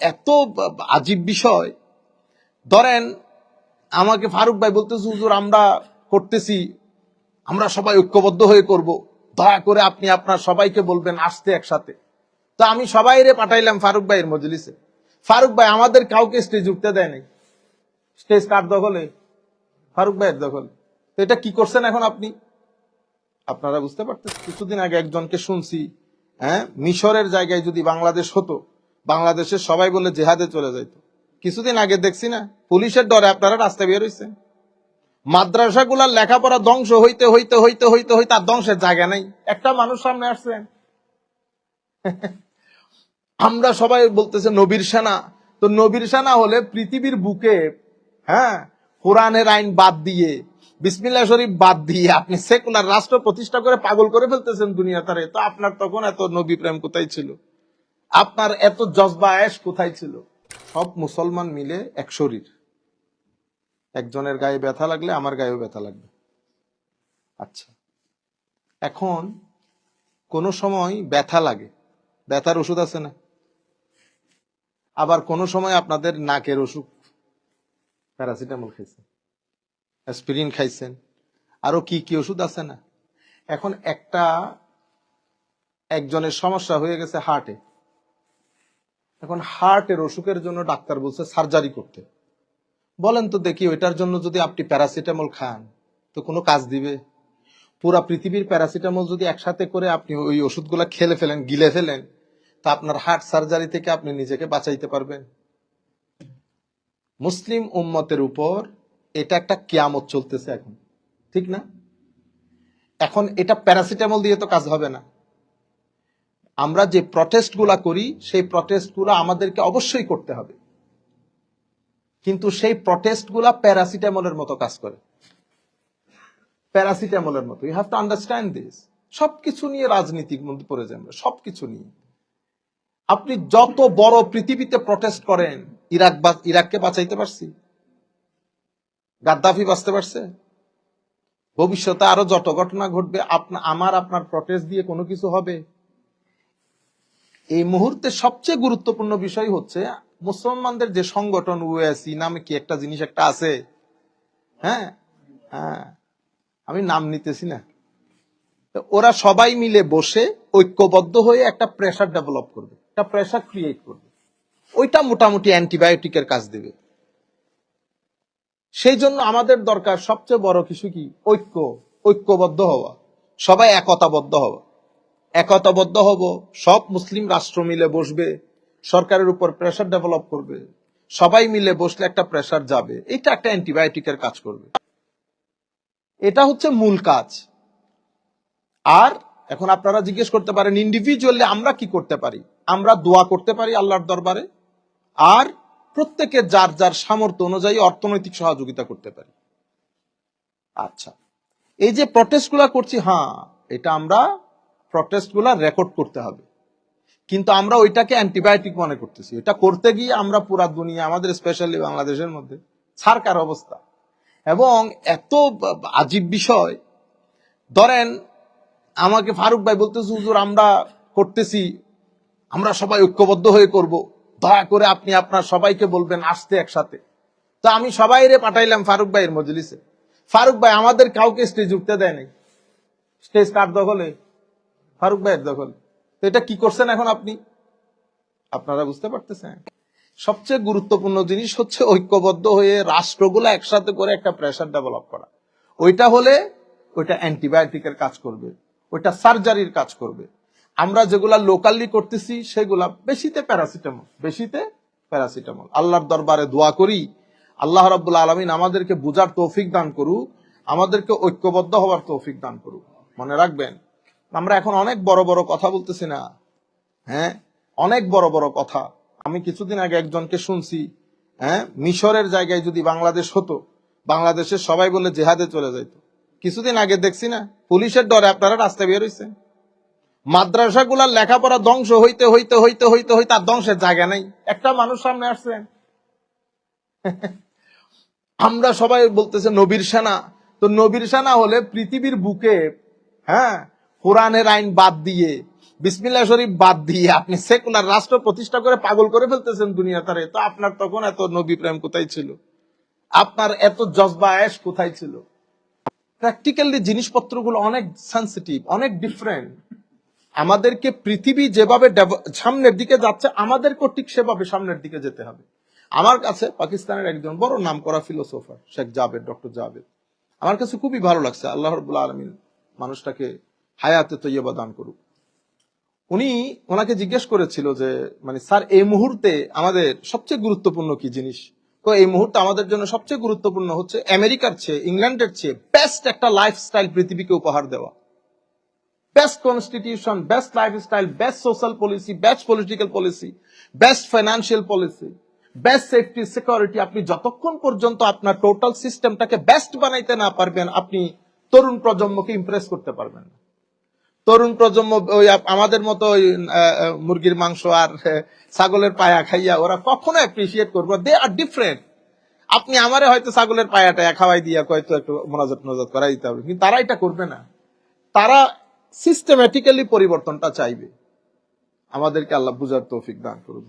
এত আজীব বিষয়। ধরেন, আমাকে ফারুক ভাই বলতেছে, হুজুর, আমরা করতেছি, আমরা সবাই ঐক্যবদ্ধ হয়ে করব। দয়া করে আপনি আপনার সবাইকে বলবেন আসতে একসাথে। তো আমি সবাই রে পাঠাইলাম ফারুক ভাইয়ের মজলিসে। ফারুক ভাই আমাদের কাউকে স্টেজ উঠতে দেয় নাই। স্টেজ কার দখলে? ফারুক ভাইয়ের দখলে। তো এটা কি করছেন এখন আপনি? আপনারা বুঝতে পারতেন কিছুদিন আগে একজনকে শুনছি হ্যাঁ মিশরের জায়গায় যদি বাংলাদেশ হতো বাংলাদেশের সবাই বলে জেহাদে চলে যাইতো। কিছুদিন আগে দেখছি না, পুলিশের ডরে আপনারা রাস্তায় বের হয়েছেন মাদ্রাসাগুলার লেখাপড়া ধ্বংস হইতে হইতে হইতে হইতে হইতে আর ধ্বংসের জায়গা নেই। একটা মানুষ সামনে আসছেন আমরা সবাই বলতেছে, নবীর সেনা। তো নবীর সেনা হলে পৃথিবীর বুকে হ্যাঁ কোরআনের আইন বাদ দিয়ে, বিসমিল্লাহ শরীফ বাদ দিয়ে আপনি সেকুলার রাষ্ট্র প্রতিষ্ঠা করে পাগল করে ফেলতেছেন দুনিয়া তারে তো আপনার তখন এত নবী প্রেম কোথায় ছিল? আপনার এত জজবা আয়েস কোথায় ছিল? সব মুসলমান মিলে এক শরীর। একজনের গায়ে ব্যথা লাগলে আমার গায়েও ব্যথা লাগবে। আচ্ছা। এখন কোন সময় ব্যথা লাগে? ব্যথার ওষুধ আছে না? আবার কোন সময় আপনাদের নাকের অসুখ? প্যারাসিটামল খাইছেন, অ্যাসপিরিন খাইছেন, আরও কি কি ওষুধ আছে না? এখন একটা একজনের সমস্যা হয়ে গেছে হার্টে। এখন হার্টের অসুখের জন্য ডাক্তার বলছে সার্জারি করতে। বলেন তো দেখি, ওইটার জন্য যদি আপনি প্যারাসিটামল খান, তো কোনো কাজ দিবে? পুরা পৃথিবীর প্যারাসিটামল যদি একসাথে করে আপনি ওই ওষুধগুলা খেলে ফেলেন, গিলে ফেলেন, তা আপনার হার্ট সার্জারি থেকে আপনি নিজেকে বাঁচাইতে পারবেন। মুসলিম উম্মতের উপর এটা একটা কিয়ামত চলতেছে এখন, ঠিক না? এখন এটা প্যারাসিটামল দিয়ে তো কাজ হবে না। আমরা যে প্রটেস্টগুলা করি, সেই প্রটেস্টগুলা আমাদেরকে অবশ্যই করতে হবে। কিন্তু সেই প্রটেস্টগুলা প্যারাসিটামলের মতো কাজ করে। প্যারাসিটামলের মতো। You have to understand this সবকিছু নিয়ে রাজনীতির মধ্যে পড়ে আমরা, সবকিছু নিয়ে। আপনি যত বড় পৃথিবীতে প্রটেস্ট করেন, ইরাক ইরাককে বাঁচাইতে পারছি? গাদ্দাফি বাঁচতে পারছে? ভবিষ্যতে আরও যত ঘটনা ঘটবে আমার, আপনার প্রটেস্ট দিয়ে কোনো কিছু হবে? এই মুহূর্তে সবচেয়ে গুরুত্বপূর্ণ বিষয় হচ্ছে মুসলমানদের যে সংগঠন ওএসি নামে কি একটা জিনিস একটা আছে? হ্যাঁ? হ্যাঁ। আমি নাম নিতেছি না। ওরা সবাই মিলে বসে ঐক্যবদ্ধ হয়ে একটা প্রেশার ডেভেলপ করবে, একটা প্রেশার ক্রিয়েট করবে। ওইটা মোটামুটি অ্যান্টিবায়োটিকের কাজ দেবে। সেই জন্য আমাদের দরকার সবচেয়ে বড় কিছু কি? ঐক্য, ঐক্যবদ্ধ হওয়া। সবাই একতাবদ্ধ হওয়া। একতাবদ্ধ হব। সব মুসলিম রাষ্ট্র মিলে বসবে, সরকারের উপর প্রেশার ডেভেলপ করবে। সবাই মিলে বসলে একটা প্রেশার যাবে। এটা একটা অ্যান্টিবায়োটিকের কাজ করবে। এটা হচ্ছে মূল কাজ। আর এখন আপনারা জিজ্ঞেস করতে পারেন ইন্ডিভিজুয়ালি আমরা কি করতে পারি? আমরা দোয়া করতে পারি আল্লাহর দরবারে। আর প্রত্যেকে যার যার সামর্থ্য অনুযায়ী অর্থনৈতিক সহযোগিতা করতে পারি। আচ্ছা। এই যে প্রটেস্টগুলা করছি হ্যাঁ এটা আমরা প্রটেস্টগুলা রেকর্ড করতে হবে। কিন্তু আমরা ওইটাকে অ্যান্টিবায়োটিক মনে করতেছি। এটা করতে গিয়ে আমরা পুরা দুনিয়া, আমাদের স্পেশালি বাংলাদেশের মধ্যে, ছাড়কার অবস্থা। এবং এত আজীব বিষয়। ধরেন, আমাকে ফারুক ভাই বলতেছে, হুজুর, আমরা করতেছি, আমরা সবাই ঐক্যবদ্ধ হয়ে করব। দয়া করে আপনি আপনার সবাইকে বলবেন, আসতে একসাথে। তো আমি সবাই রে পাঠাইলাম ফারুক ভাইয়ের মজলিসে। ফারুক ভাই আমাদের কাউকে স্টেজ উঠতে দেয় নাই। স্টেজ কার দখলে? ফারুক ভাইয়ের দখলে। তো এটা কি করছেন এখন আপনি? আপনারা বুঝতে পারতেছেন? সবচেয়ে গুরুত্বপূর্ণ জিনিস হচ্ছে ঐক্যবদ্ধ হয়ে রাষ্ট্রগুলো একসাথে করে একটা প্রেশার ডেভেলপ করা। ওইটা হলে ওইটা অ্যান্টিবায়োটিকের কাজ করবে, ওইটা সার্জারির কাজ করবে। আমরা যেগুলা লোকালি করতেছি, সেগুলা বেশিতে প্যারাসিটামল বেশিতে প্যারাসিটামল আল্লাহর দরবারে দোয়া করি, আল্লাহ রাব্বুল আলমিন আমাদেরকে বুঝার তৌফিক দান করুক, আমাদেরকে ঐক্যবদ্ধ হওয়ার তৌফিক দান করুক। মনে রাখবেন আমরা এখন অনেক বড় বড় কথা বলতেছি না। হ্যাঁ? অনেক বড় বড় কথা। আমি কিছুদিন আগে একজনকে শুনছি হ্যাঁ? মিশরের জায়গায় যদি বাংলাদেশ হতো, বাংলাদেশের সবাই বলে জেহাদে চলে যাইতো। কিছুদিন আগে দেখছি না? পুলিশের ডরে আপনারা রাস্তায় বের হয়েছেন মাদ্রাসাগুলার লেখাপড়া ধ্বংস হইতে হইতে হইতে হইতে হইতে আর ধ্বংসের জায়গা নেই। একটা মানুষ সামনে আসছেন আমরা সবাই বলতেছে, নবীর সেনা। তো নবীর সেনা হলে পৃথিবীর বুকে হ্যাঁ? কোরআনের আইন বাদ দিয়ে, বিসমিল্লাহ শরীফ বাদ দিয়ে আপনি সেকুলার রাষ্ট্র প্রতিষ্ঠা করে পাগল করে ফেলতেছেন দুনিয়া তারে তো আপনার তখন এত নবী প্রেম কোথায় ছিল? আপনার এত জজবা আয়েস কোথায় ছিল? প্র্যাকটিক্যালি জিনিসপত্রগুলো অনেক সেন্সিটিভ অনেক ডিফারেন্ট আমাদেরকে পৃথিবী যেভাবে সামনের দিকে যাচ্ছে আমাদেরকেও ঠিক সেভাবে সামনের দিকে যেতে হবে। আমার কাছে পাকিস্তানের একজন বড় নাম করা ফিলোসোফার শেখ জাভেদ ডক্টর জাভেদ আমার কাছে খুবই ভালো লাগছে, আল্লাহ রবুল্লা আলমিন মানুষটাকে হায়াতে তৈয়বা দান করুক। উনি ওনাকে জিজ্ঞেস করেছিল যে মানে স্যার, এই মুহূর্তে আমাদের সবচেয়ে গুরুত্বপূর্ণ কি জিনিস? তো এই মুহূর্তে আমাদের জন্য সবচেয়ে গুরুত্বপূর্ণ হচ্ছে আমেরিকার চেয়ে, ইংল্যান্ডের চেয়ে বেস্ট একটা লাইফস্টাইল পৃথিবীকে উপহার দেওয়া। Best constitution best lifestyle best social policy best political policy best financial policy best safety security আপনি যতক্ষণ পর্যন্ত আপনার টোটাল সিস্টেমটাকে বেস্ট বানাইতে না পারবেন, আপনি তরুণ প্রজন্মকে ইমপ্রেস করতে পারবেন না। তরুণ প্রজন্ম, ওই আমাদের মতো ওই মুরগির মাংস আর ছাগলের পায়া খাইয়া ওরা কখনো অ্যাপ্রিসিয়েট করব দে আর ডিফারেন্ট আপনি আমারে হয়তো ছাগলের পায়াটা খাওয়াই দিয়া কয়তো একটু মনোজত নজত করাই দিতে হবে। কিন্তু তারা এটা করবে না। তারা সিস্টেম্যাটিক্যালি পরিবর্তনটা চাইবে। আমাদেরকে আল্লাহ বুঝার তৌফিক দান করুন।